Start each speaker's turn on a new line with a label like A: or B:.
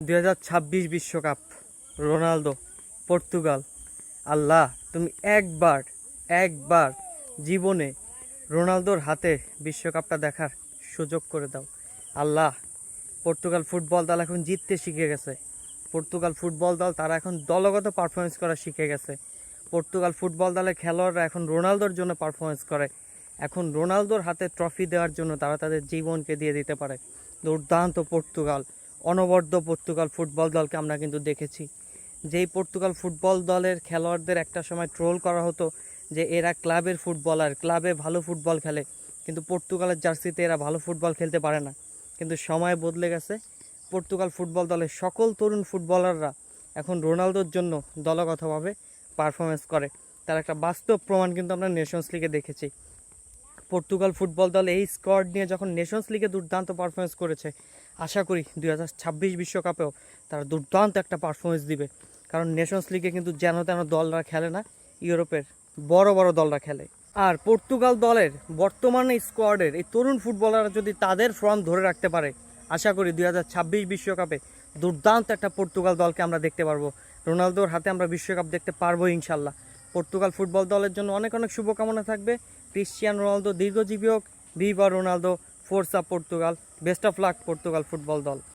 A: দুই বিশ্বকাপ। Ronaldo, Portugal. আল্লাহ, তুমি একবার একবার জীবনে রোনালদোর হাতে বিশ্বকাপটা দেখার সুযোগ করে দাও। আল্লাহ, পর্তুগাল ফুটবল দল এখন জিততে শিখে গেছে। পর্তুগাল ফুটবল দল তারা এখন দলগত পারফরমেন্স করা শিখে গেছে। পর্তুগাল ফুটবল দলের খেলোয়াড়রা এখন রোনালদোর জন্য পারফরমেন্স করে। এখন রোনালদোর হাতে ট্রফি দেওয়ার জন্য তারা তাদের জীবনকে দিয়ে দিতে পারে। দুর্দান্ত পর্তুগাল। অনবদ্য পর্তুগাল ফুটবল দলকে আমরা কিন্তু দেখেছি। যেই পর্তুগাল ফুটবল দলের খেলোয়াড়দের একটা সময় ট্রোল করা হতো যে এরা ক্লাবের ফুটবলার, ক্লাবে ভালো ফুটবল খেলে, কিন্তু পর্তুগালের জার্সিতে এরা ভালো ফুটবল খেলতে পারে না। কিন্তু সময় বদলে গেছে। পর্তুগাল ফুটবল দলের সকল তরুণ ফুটবলাররা এখন রোনালদোর জন্য দলগতভাবে পারফরমেন্স করে। তার একটা বাস্তব প্রমাণ কিন্তু আমরা নেশনস লিগে দেখেছি। পর্তুগাল ফুটবল দল এই স্কোয়াড নিয়ে যখন নেশনস লিগে দুর্দান্ত পারফরমেন্স করেছে, আশা করি দুই হাজার ছাব্বিশ বিশ্বকাপেও তারা দুর্দান্ত একটা পারফরমেন্স দিবে। কারণ নেশনস লিগে কিন্তু যেন তেন দলরা খেলে না, ইউরোপের বড় বড় দলরা খেলে। আর পর্তুগাল দলের বর্তমানে স্কোয়াডের এই তরুণ ফুটবলাররা যদি তাদের ফর্ম ধরে রাখতে পারে, আশা করি দুই হাজার ছাব্বিশ বিশ্বকাপে দুর্দান্ত একটা পর্তুগাল দলকে আমরা দেখতে পারব। রোনালদোর হাতে আমরা বিশ্বকাপ দেখতে পারব ইনশাল্লাহ। পর্তুগাল ফুটবল দলের জন্য অনেক অনেক শুভকামনা থাকবে। ক্রিশ্চিয়ান রোনালদো দীর্ঘজীবী হোক viva Ronaldo forza Portugal best of luck Portugal football দল।